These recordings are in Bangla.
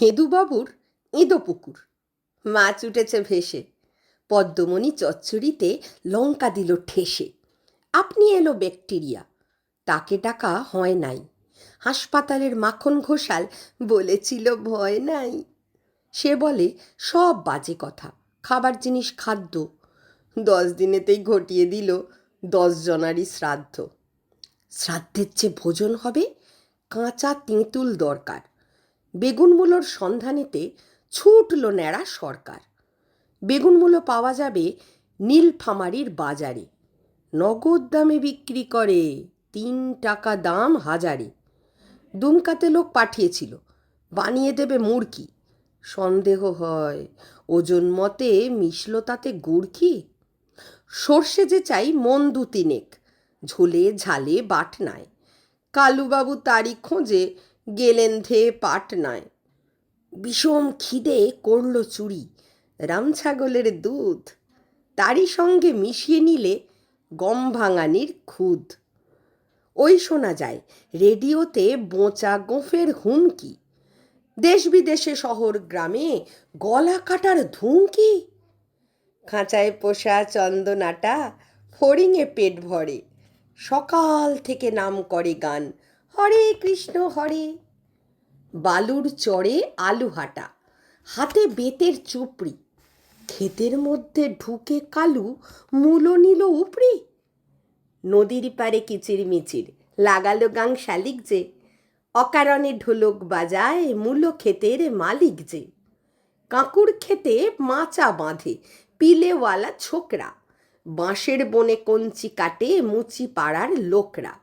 খেদুবাবুর এঁদো পুকুর মাছ উঠেছে ভেসে। পদ্মমণি চচ্চড়িতে লঙ্কা দিল ঠেসে। আপনি এলো ব্যাকটেরিয়া। তাকে ডাকা হয় নাই। হাসপাতালের মাখন ঘোষাল বলেছিল ভয় নাই। সে বলে, সব বাজে কথা। খাবার জিনিস খাদ্য। দশ দিনেতেই ঘটিয়ে দিল দশ জনারই শ্রাদ্ধ। শ্রাদ্ধের চেয়ে ভোজন হবে, কাঁচা তেঁতুল দরকার। বেগুনমূলোর সন্ধানেতে ছুটল ন্যাড়া সরকার। বেগুনমূলো পাওয়া যাবে নীলফামারির বাজারে। নগদ দামে বিক্রি করে তিন টাকা দাম হাজারে। দুমকাতে লোক পাঠিয়েছিল, বানিয়ে দেবে মুরকি সন্দেহ হয়, ওজন মতে মিশল তাতে গুড় কি? সর্ষে যে চাই মন দু তিনেক, ঝোলে ঝালে বাটনায়। কালুবাবু তারই খোঁজে গেলেন ধে পাটনায়। বিষম খিদে করল চুরি, রামছাগলের দুধ। তারই সঙ্গে মিশিয়ে নিলে গম ভাঙানির খুদ। ওই শোনা যায়, রেডিওতে বোঁচা গোঁফের হুমকি। দেশ বিদেশে শহর, গ্রামে গলা কাটার ধুমকি। খাঁচায় পোষা চন্দনাটা ফড়িংয়ে পেট ভরে। সকাল থেকে নাম করে গান। হরে কৃষ্ণ হরে। বালুর চড়ে আলু হাঁটা, হাতে বেতের চুপড়ি। ক্ষেতের মধ্যে ঢুকে কালু মূলো নিল উপড়ি। নদীর পারে কিচির মিচির লাগালো গাং শালিক যে অকারণে ঢোলক বাজায়, মূলো ক্ষেতের মালিক যে। কাঁকুর খেতে মাচা বাঁধে, পিলেওয়ালা ছোকরা। বাঁশের বনে কঞ্চি কাটে, মুচি পাড়ার লোকরা।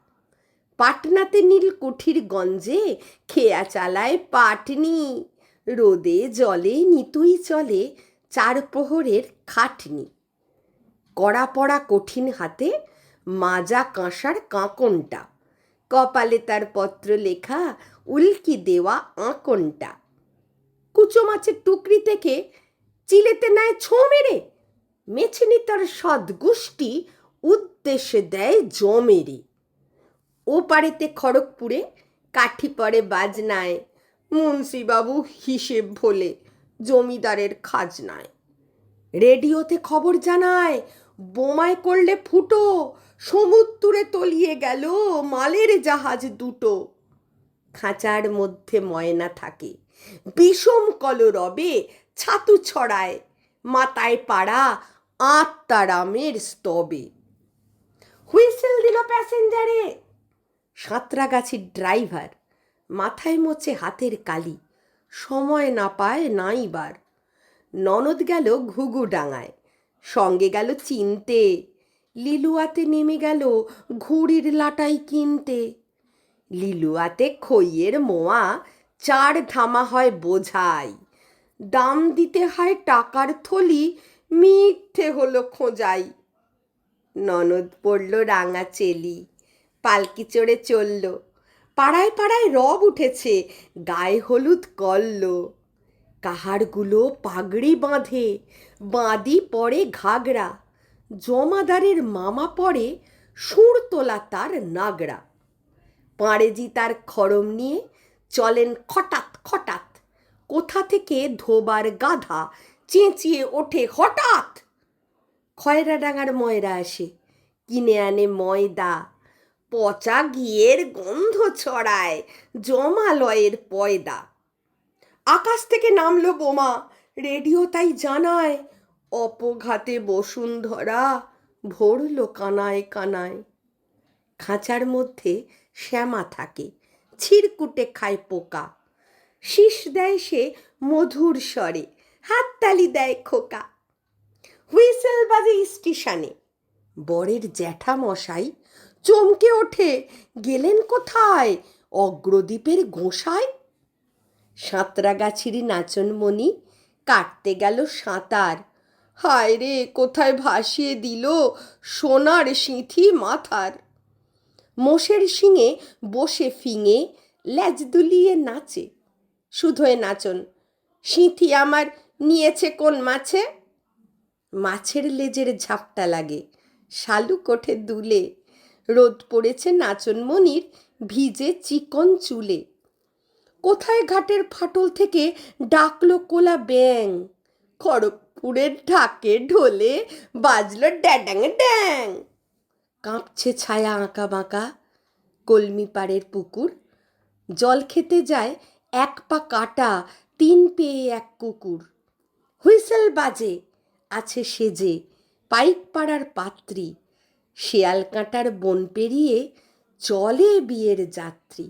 পাটনাতে নীল কুঠির গঞ্জে খেয়া চালায় পাটনি। রোদে জলে নিতুই চলে চার প্রহরের খাটনি। কড়া পড়া কঠিন হাতে মাজা কাঁসার কাঁকনটা। কপালে তার পত্র লেখা উল্কি দেওয়া আঁকনটা। কুচো মাছের টুকরি থেকে চিলেতে নেয় ছো মেরে। মেছেনি তার সদ্গুষ্টি উদ্দেশ্যে দেয় জমেরে ও পারেতে খড়গপুরে কাঠি পড়ে বাজনায়, মুন্সিবাবু হিসেব ভোলে জমিদারের খাজনায়। রেডিওতে খবর জানায়, বোমায় করলে ফুটো, সমুদ্রে তলিয়ে গেল মালের জাহাজ দুটো। খাঁচার মধ্যে ময়না থাকে, বিষম কলরবে ছাতু ছড়ায়, মাথায় পাড়া আত্মারামের স্তবে। হুইসেল দিল প্যাসেঞ্জারে সাঁতরাগাছির ড্রাইভার, মাথায় মোছে হাতের কালি, সময় না পায় নাইবার ননদ গেল ঘুঘু ডাঙায়, সঙ্গে গেল চিনতে, লিলুয়াতে নেমে গেল ঘুড়ির লাটাই কিনতে। লিলুয়াতে খইয়ের মোয়া, চার ধামা হয় বোঝাই, দাম দিতে হয় টাকার থলি, মিথ্যে হলো খোঁজাই। ননদ পড়ল রাঙা চেলি পালকি চড়ে চলল। পাড়ায় পাড়ায় রব উঠেছে, গায়ে হলুদ কল্ল। কাহারগুলো পাগড়ি বাঁধে বাঁদি পরে ঘাগরা। জমাদারের মামা পরে সুর তোলা তার নাগড়া পাঁড়েজি তার খড়ম নিয়ে চলেন খটাত খটাত। কোথা থেকে ধোবার গাধা চেঁচিয়ে ওঠে হঠাৎ। খয়রা ডাঙার ময়রা আসে, কিনে আনে ময়দা। পচা ঘিয়ের গন্ধ ছড়ায় জমালয়ের পয়দা। আকাশ থেকে নামলো বোমা, রেডিও তাই জানায়, অপঘাতে বসুন্ধরা ভরল কানায় কানায়। খাঁচার মধ্যে শ্যামা থাকে ছিরকুটে খায় পোকা। শীষ দেয় সে মধুর স্বরে, হাততালি দেয় খোকা। হুইসেল বাজে স্টেশনে, বরের জ্যাঠা মশাই চমকে ওঠে। গেলেন কোথায়? অগ্রদ্বীপের গোসায় সাঁতরাগাছির নাচনমণি কাটতে গেল সাঁতার। হায় রে, কোথায় ভাসিয়ে দিল সোনার সিঁথি মাথার? মোষের শিঙে বসে ফিঙে ল্যাজ দুলিয়ে নাচে। শুধোয় নাচন, সিঁথি আমার নিয়েছে কোন মাছে? মাছের লেজের ঝাপটা লাগে, শালুক ওঠে দুলে। রোদ পড়েছে নাচনমণির ভিজে চিকন চুলে। কোথায় ঘাটের ফাটল থেকে ডাকলো কোলা ব্যাং খড়গপুরের ঢাকে ঢোলে বাজলো ড্যাডাং ড্যাং। কাঁপছে ছায়া আঁকা বাঁকা কলমি পাড়ের পুকুর। জল খেতে যায় এক পা কাটা, তিন পেয়ে এক কুকুর। হুইসেল বাজে, আছে সেজে, পাইক পাড়ার পাত্রী। শেয়াল কাঁটার বন পেরিয়ে চলে বিয়ের যাত্রী।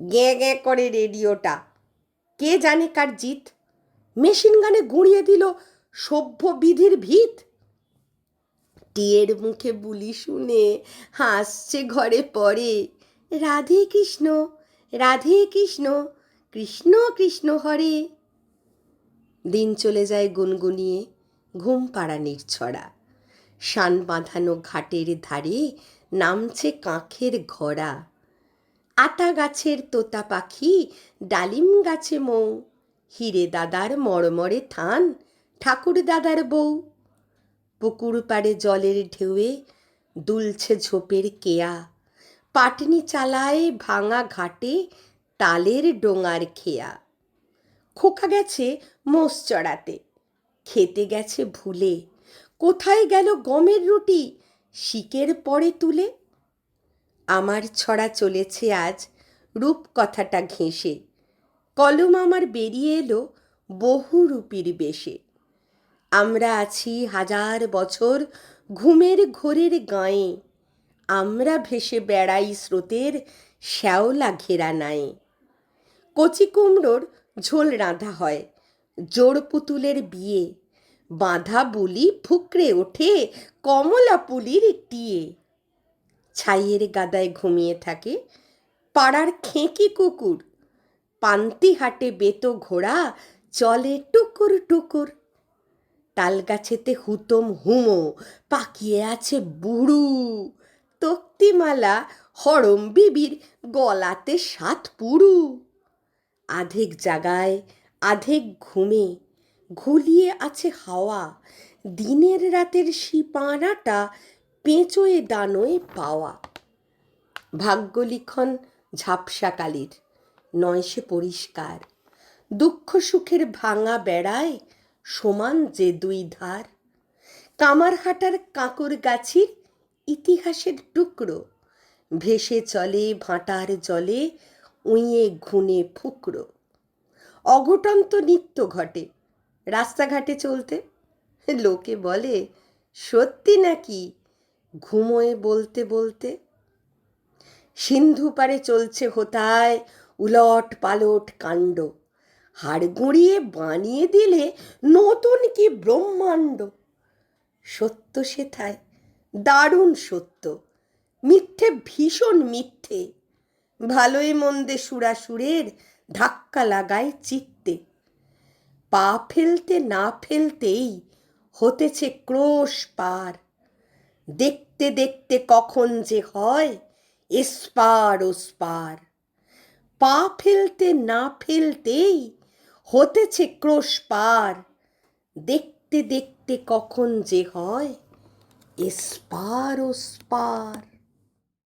গ্যাঁ গ্যাঁ করে রেডিওটা। কে জানে কার জিত? মেশিন গানে গুঁড়িয়ে দিল সভ্য বিধির ভিত। টিয়ের মুখে বুলি শুনে হাসছে ঘরে পড়ে রাধে কৃষ্ণ রাধে কৃষ্ণ কৃষ্ণ কৃষ্ণ হরে। দিন চলে যায় গুনগুনিয়ে ঘুম পাড়া নির্ছড়া শান বাঁধানো ঘাটের ধারে নামছে কাঁখের ঘোড়া। আতা গাছের তোতা পাখি, ডালিম গাছে মৌ। হিরে দাদার মরমরে থান, ঠাকুর দাদার বউ। পুকুর পাড়ে জলের ঢেউয়ে দুলছে ঝোপের কেয়া। পাটনি চালায় ভাঙা ঘাটে তালের ডোঙার খেয়া। খোকা গেছে মোষ চড়াতে, খেতে গেছে ভুলে। কোথায় গেল গমের রুটি? শিকের পরে তুলে। আমার ছড়া চলেছে আজ রূপ কথাটা ঘেঁষে। কলম আমার বেরিয়ে এলো বহু রূপীর বেশে। আমরা আছি হাজার বছর ঘুমের ঘোরের গায়ে। আমরা ভেসে বেড়াই স্রোতের শ্যাওলা ঘেরা নায়ে। কচি কুমড়োর ঝোল রাঁধা হয়, জোড় পুতুলের বিয়ে। বাঁধা বুলি ফুকরে ওঠে কমলা পুলির টিয়ে। ছাইয়ের গাদায় ঘুমিয়ে থাকে পাড়ার খেঁকি কুকুর। পান্তি হাটে বেতো ঘোড়া, চলে টুকুর টুকুর। তালগাছেতে হুতম হুমো, পাকিয়ে আছে বুড়ু। তক্তিমালা হরম বিবির, গলাতে সাত পুরু। আধেক জাগায়, আধেক ঘুমে ঘুলিয়ে আছে হাওয়া। দিনের রাতের শিপানাটা পেঁচোয়ে দানোয় পাওয়া। ভাগ্যলিখন ঝাপসা কালির নয় সে পরিষ্কার। দুঃখ সুখের ভাঙা বেড়ায় সমান যে দুই ধার। কামারহাটার কাঁকর গাছির ইতিহাসের টুকরো। ভেসে চলে ভাঁটার জলে উঁয়ে ঘুনে ফুকরো। অঘটন তো নিত্য ঘটে রাস্তাঘাটে চলতে? লোকে বলে, সত্যি নাকি? ঘুমোয় বলতে বলতে? সিন্ধু পারে চলছে হোতায় উলট পালট কাণ্ড। হাড় গুঁড়িয়ে বানিয়ে দিলে নতুন কি ব্রহ্মাণ্ড? সত্য সেথায়, দারুণ সত্য। মিথ্যে ভীষণ মিথ্যে। ভালোই মন্দে সুরাসুরের ধাক্কা লাগায় চিত্তে। পা ফেলতে না ফেলতেই হতেছে ক্রোশ পার। দেখতে দেখতে কখন যে হয় এসপার ওসপার। পা ফেলতে না ফেলতেই হতেছে ক্রোশ পার। দেখতে দেখতে কখন যে হয় এসপার ওসপার।